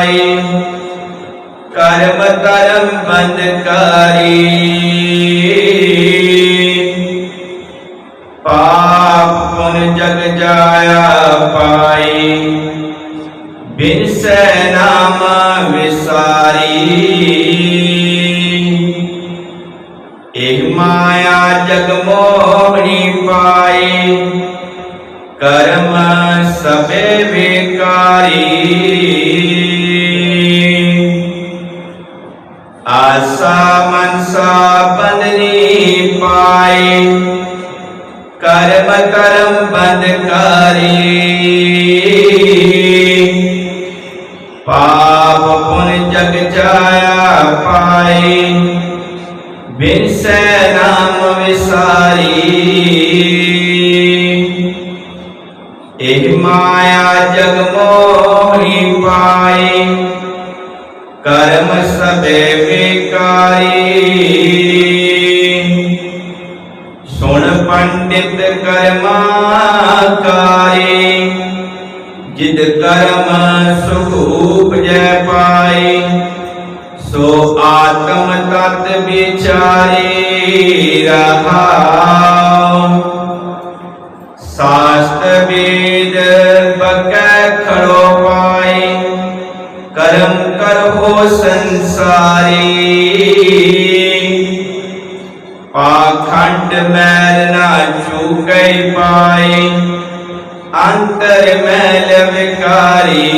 ਪਾਈ ਕਰਮ ਕਰਮ ਬੰਧਕਾਰੀ ਪਾਪ ਪੁਨ ਜਗ ਜਾਇਆ ਪਾਈ ਬਿਨ ਸੈ ਨਾਮ ਵਿਸਾਰੀ ਇਹ ਮਾਇਆ ਜਗ ਮੋਹਣੀ ਪਾਈ ਕਰਮ ਸਭੇ ਵਿਕਾਰੀ ਆਸਾ ਮਨਸਾ ਬੰਦਨੀ ਪਾਈ ਕਰਮ ਕਰਮ ਬੰਦ ਕਰੀ। ਪਾਪ ਪੁਨ ਜਗ ਜਾਇਆ ਪਾਈ ਬਿਨ ਸੈ ਨਾਮ ਵਿਸਾਰੀ। ਇਹ ਮਾਇਆ ਜਗ ਮੋਹੀ ਪਾਏ। ਕਰਮ ਸਭੇ ਵਿਕਾਰੀ। ਸੁਣ ਪੰਡਿਤ ਕਰਮਾਕਾਰੀ, ਜਿਦ ਕਰਮ ਸੁਖ ਉਪਜੈ ਪਾਈ, ਸੋ ਆਤਮ ਤਤ ਵਿਚਾਰੀ ਰਹਾਉ। ਸਾਸਤ ਵੇਦ ਬਕੈ ਖੜੋ ਪਾਈ, ਕਰਮ ਕਰੋ ਸੰਸਾਰੀ। ਪਾਖੰਡ ਮੈਲ ਨਾ ਚੂਕੈ ਪਾਈ ਅੰਤਰ ਮੈਲ ਵਿਕਾਰੀ।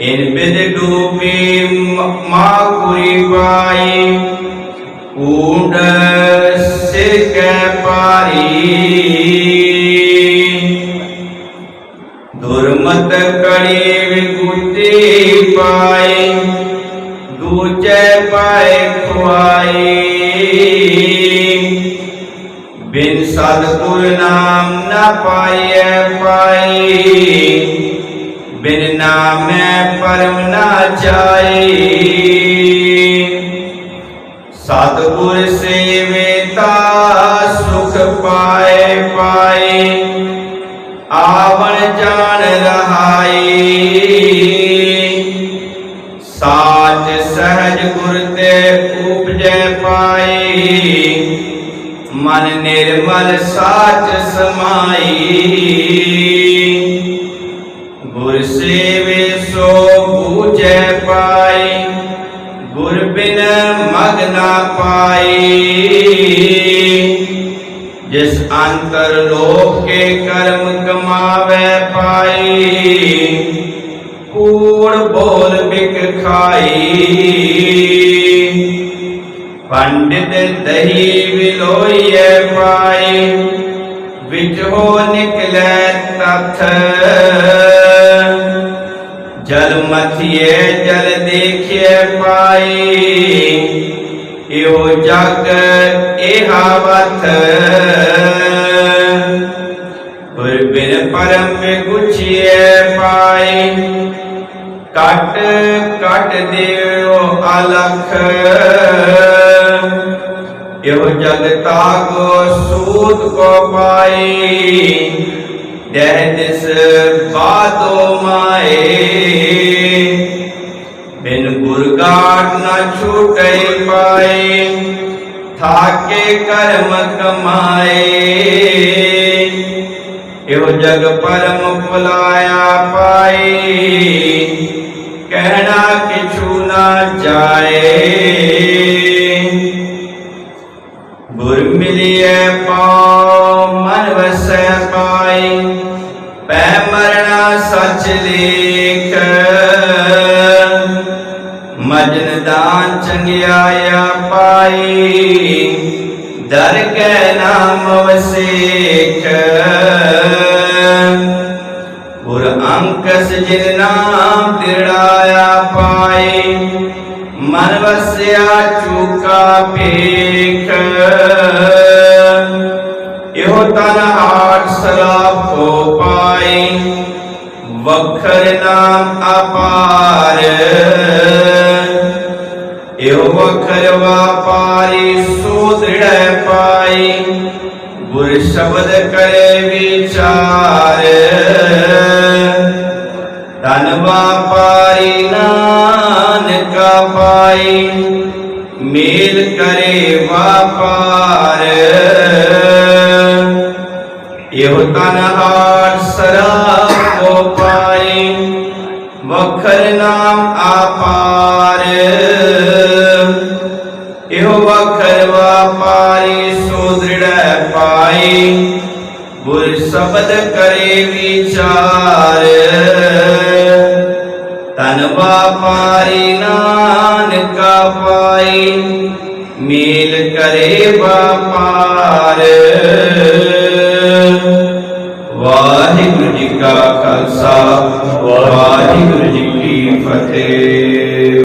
ਇਨ ਬਿਦ ਡੂਬੀ ਮਾਕੁਰੀ ਪਾਈ, ਊਂਡ ਸਿਰ ਕੈ ਪਾਰੀ। ਮਤ ਕੜੀ ਵਿਗੁਤੀ ਪਾਈ ਦੂਜੈ ਪਾਏ ਖੁਆਈ ਬਿਨ ਸਤਿਗੁਰ ਨਾਮ ਨਾ ਪਾਈਐ ਪਾਈ ਬਿਨ ਨਾਮੈ ਪਰਮ ਨਾ ਜਾਈ ਸਤਿਗੁਰ ਸੇਵੇ ਤਾ ਸੁਖ ਪਾਏ ਪਾਏ ਆਵਣ ਜਾਣ ਰਹਾਈ। ਸਾਚ ਸਹਿਜ ਗੁਰ ਤੇ ਉਪਜੈ ਪਾਈ। ਮਨ ਨਿਰਮਲ ਸਾਚ ਸਮਾਈ। ਗੁਰ ਸੇਵੇ ਸੋ ਪੂਜੈ ਪਾਈ। ਗੁਰ ਬਿਨ ਮਗ ਨਾ ਪਾਈ। ਅੰਤਰ ਲੋਕ ਕੇ ਕਰਮ ਕਮਾਵੇ ਪਾਈ। ਕੂੜ ਬੋਲ ਬਿਕ ਖਾਈ। ਪੰਡਿਤ ਦਹੀ ਵਿਲੋਈਏ ਪਾਈ। ਵਿੱਚ ਹੋ ਨਿਕਲੇ ਤਥ। ਜਲ ਮਥਿਏ ਜਲ ਦੇਖਿਏ ਪਾਈ। ਇਹੋ ਜਗ ਇਹਾਵਤ ਗੁਰ ਘਟ ਕਟ ਦਿਓ ਅਲਖ। ਇਹੋ ਜਗ ਤਾਗੋ ਸੂਤ ਕੋ ਪਾਈ ਦਹਿ ਦਿਸ ਬਾਦੋ ਮਾਏ। ਬਿਨ ਗੁਰਗਾਟ ਨਾ ਛੂਟੈ ਪਾਏ, ਥਾਕੇ ਕਰਮ ਕਮਾਏ। ਇਹੋ ਜਗ ਪਰਮ ਭੁਲਾਇਆ ਪਾਈ ਚੰਗਿਆਇਆ ਪਾਈ ਦਰ ਕੈ ਨਾਮ ਵਸੇਖ। ਅੰਕਸ ਜਿਨ ਨਾਮ ਤਿਰੜਾਇਆ ਪਾਏ ਮਨ ਵਸਿਆ ਚੂਕਾ ਭੇਖ। ਇਹੋ ਤਨ ਹਾਟ ਸਲਾਪ ਕੋ ਪਾਈ ਵਖਰ ਨਾਮ ਅਪਾਰ। ਇਹੋ ਵਖਰ ਵਾਪਾਰੀ ਸੋ ਦ੍ਰਿੜੈ ਪਾਈ ਗੁਰ ਸ਼ਬਦ ਕਰੇ ਵਿਚਾਰ। ਤਨ ਵਾਪਾਰੀ ਨਾਨਕ ਪਾਈ, ਮੇਲ ਕਰੇ ਵਾਪਾਰ। ਇਹੋ ਤਨ ਹਾਰ ਸਰਾ ਕੋ ਪਾਈ ਵਖਰ ਨਾਮ ਆਪਾਰ। ਇਹੋ ਵਖਰ ਵਾਪਾਰੀ ਸੋ ਦ੍ਰਿੜੈ ਪਾਈ ਗੁਰ ਸ਼ਬਦ ਕਰੇ ਵਿਚਾਰ। ਤਨ ਵਾਪਾਰੀ ਨਾਨਕ ਪਾਈ, ਮੇਲ ਕਰੇ ਵਾਪਾਰ। ਵਾਹਿਗੁਰੂ ਜੀ ਕਾ ਖਾਲਸਾ, ਵਾਹਿਗੁਰੂ ਜੀ ਕੀ ਫਤਿਹ।